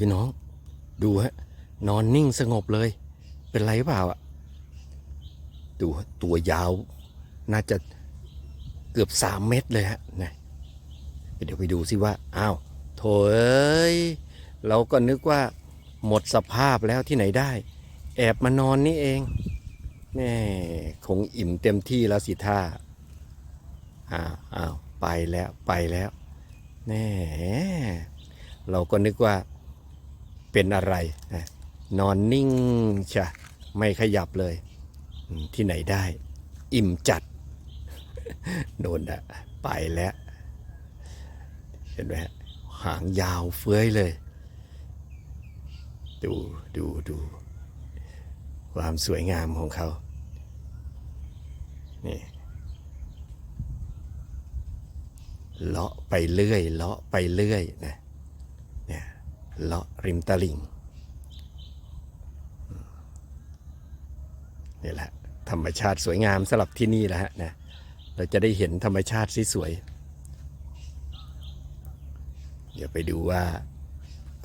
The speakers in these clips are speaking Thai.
พี่น้อง ดูฮะ นอนนิ่งสงบเลย เป็นไรเปล่าอะ ดูตัวยาว น่าจะเกือบสามเมตรเลยฮะนะเดี๋ยวไปดูสิว่า อ้าวโถเอ้ย เราก็นึกว่าหมดสภาพแล้วที่ไหนได้ แอบมานอนนี่เองแม่คงอิ่มเต็มที่แล้วสิท่าอ้าวอ้าวไปแล้วไปแล้วแน่เราก็นึกว่า เป็นอะไร นอนนิ่งชะไม่ขยับเลย ที่ไหนได้ อิ่มจัด โดนอะไปแล้ว เห็นไหมหางยาวเฟื้อยเลย ดูดูดูความสวยงามของเขา นี่ เลาะไปเรื่อย เลาะไปเรื่อยนะ เลาะริมตลิ่งนี่แหละ ธรรมชาติสวยงามสำหรับที่นี่แหละฮะนะเราจะได้เห็นธรรมชาติที่สวย เดี๋ยวไปดูว่า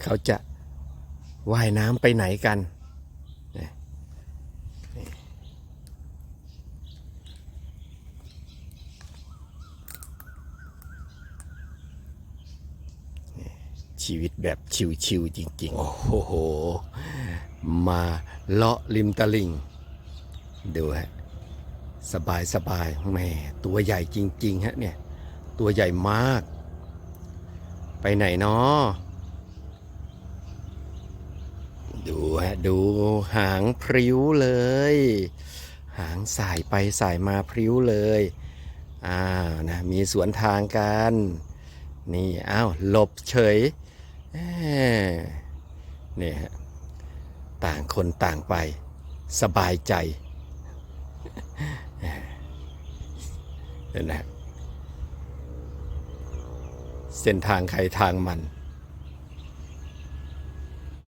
เขาจะว่ายน้ำไปไหนกันนะนี่นี่ ชีวิตแบบชิวๆจริงๆ โอ้โห มาเลาะริมตลิ่ง ดูฮะ สบายสบายแม่ตัวใหญ่จริงๆฮะเนี่ย ตัวใหญ่มาก ไปไหนเนาะดูฮะ ดูหางพริ้วเลย หางสายไปสายมาพริ้วเลย อ้าวนะ มีสวนทางกันนี่ อ้าว หลบเฉย นี่ฮะต่างคนต่างไปสบายใจเห็นไหมเส้นทางใครทางมัน